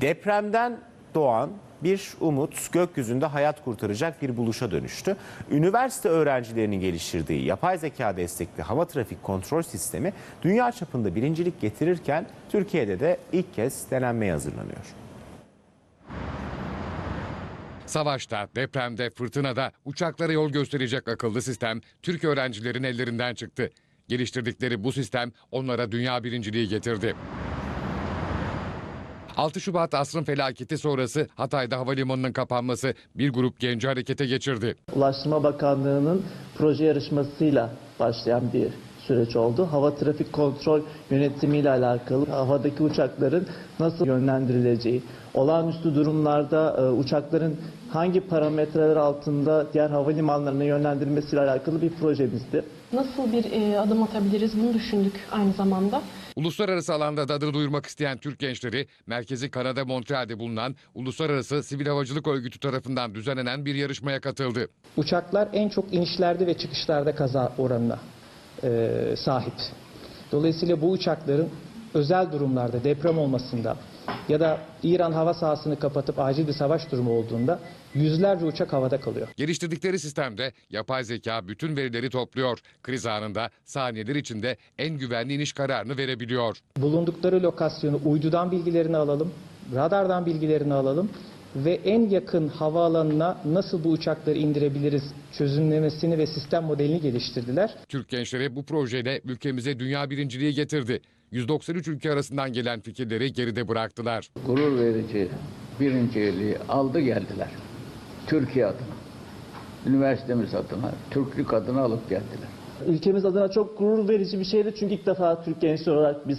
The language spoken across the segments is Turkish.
Depremden doğan bir umut gökyüzünde hayat kurtaracak bir buluşa dönüştü. Üniversite öğrencilerinin geliştirdiği yapay zeka destekli hava trafik kontrol sistemi dünya çapında birincilik getirirken Türkiye'de de ilk kez denenmeye hazırlanıyor. Savaşta, depremde, fırtınada uçaklara yol gösterecek akıllı sistem Türk öğrencilerin ellerinden çıktı. Geliştirdikleri bu sistem onlara dünya birinciliği getirdi. 6 Şubat asrın felaketi sonrası Hatay'da havalimanının kapanması bir grup genci harekete geçirdi. Ulaştırma Bakanlığı'nın proje yarışmasıyla başlayan bir süreç oldu. Hava trafik kontrol yönetimiyle alakalı havadaki uçakların nasıl yönlendirileceği, olağanüstü durumlarda e, uçakların hangi parametreler altında diğer havalimanlarına yönlendirilmesiyle alakalı bir projemizdi. Nasıl bir e, adım atabiliriz bunu düşündük aynı zamanda. Uluslararası alanda da adını duyurmak isteyen Türk gençleri, merkezi Kanada Montreal'de bulunan Uluslararası Sivil Havacılık Örgütü tarafından düzenlenen bir yarışmaya katıldı. Uçaklar en çok inişlerde ve çıkışlarda kaza oranına e, sahip. Dolayısıyla bu uçakların özel durumlarda deprem olmasında ya da İran hava sahasını kapatıp acil bir savaş durumu olduğunda yüzlerce uçak havada kalıyor. Geliştirdikleri sistemde yapay zeka bütün verileri topluyor. Kriz anında saniyeler içinde en güvenli iniş kararını verebiliyor. Bulundukları lokasyonu uydudan bilgilerini alalım, radardan bilgilerini alalım ve en yakın havaalanına nasıl bu uçakları indirebiliriz çözümlemesini ve sistem modelini geliştirdiler. Türk gençleri bu projeyle ülkemize dünya birinciliği getirdi. 193 ülke arasından gelen fikirleri geride bıraktılar. gurur verici birinciliği aldı geldiler. Türkiye adına, üniversitemiz adına, Türklük adına alıp geldiler. Ülkemiz adına çok gurur verici bir şeydi çünkü ilk defa Türk gençleri olarak biz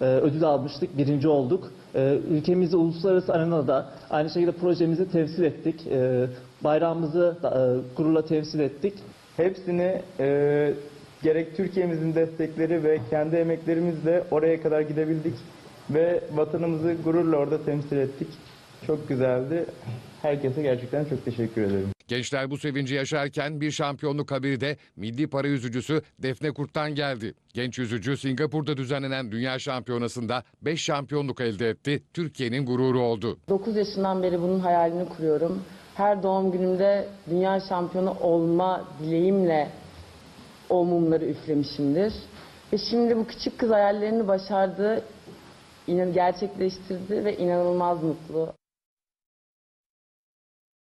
e, ödül almıştık, birinci olduk. E, ülkemizi uluslararası arenada aynı şekilde projemizi temsil ettik. E, bayrağımızı da, e, gururla temsil ettik. Hepsini e, gerek Türkiye'mizin destekleri ve kendi emeklerimizle oraya kadar gidebildik ve vatanımızı gururla orada temsil ettik. Çok güzeldi. Herkese gerçekten çok teşekkür ederim. Gençler bu sevinci yaşarken bir şampiyonluk haberi de milli para yüzücüsü Defne Kurt'tan geldi. Genç yüzücü Singapur'da düzenlenen dünya şampiyonasında 5 şampiyonluk elde etti. Türkiye'nin gururu oldu. 9 yaşından beri bunun hayalini kuruyorum. Her doğum günümde dünya şampiyonu olma dileğimle o mumları üflemişimdir. Ve şimdi bu küçük kız hayallerini başardı, inan gerçekleştirdi ve inanılmaz mutlu.